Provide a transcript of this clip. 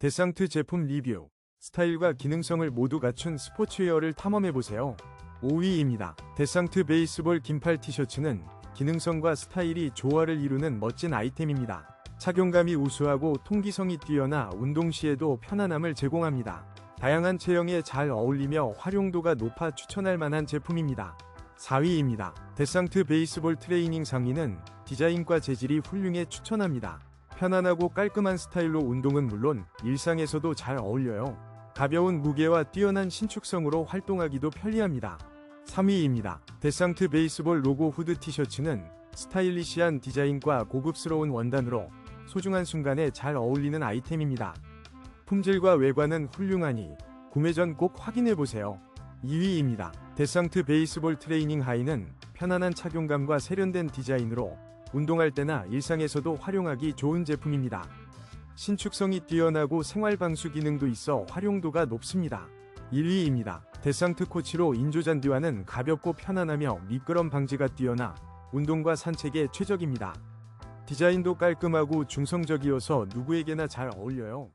데상트 제품 리뷰. 스타일과 기능성을 모두 갖춘 스포츠웨어를 탐험해보세요. 5위입니다. 데상트 베이스볼 긴팔 티셔츠는 기능성과 스타일이 조화를 이루는 멋진 아이템입니다. 착용감이 우수하고 통기성이 뛰어나 운동 시에도 편안함을 제공합니다. 다양한 체형에 잘 어울리며 활용도가 높아 추천할 만한 제품입니다. 4위입니다. 데상트 베이스볼 트레이닝 상의는 디자인과 재질이 훌륭해 추천합니다. 편안하고 깔끔한 스타일로 운동은 물론 일상에서도 잘 어울려요. 가벼운 무게와 뛰어난 신축성으로 활동하기도 편리합니다. 3위입니다. 데상트 베이스볼 로고 후드 티셔츠는 스타일리시한 디자인과 고급스러운 원단으로 소중한 순간에 잘 어울리는 아이템입니다. 품질과 외관은 훌륭하니 구매 전 꼭 확인해보세요. 2위입니다. 데상트 베이스볼 트레이닝 하이는 편안한 착용감과 세련된 디자인으로 운동할 때나 일상에서도 활용하기 좋은 제품입니다. 신축성이 뛰어나고 생활 방수 기능도 있어 활용도가 높습니다. 1위입니다. 데상트 코치로 인조잔디와는 가볍고 편안하며 미끄럼 방지가 뛰어나 운동과 산책에 최적입니다. 디자인도 깔끔하고 중성적이어서 누구에게나 잘 어울려요.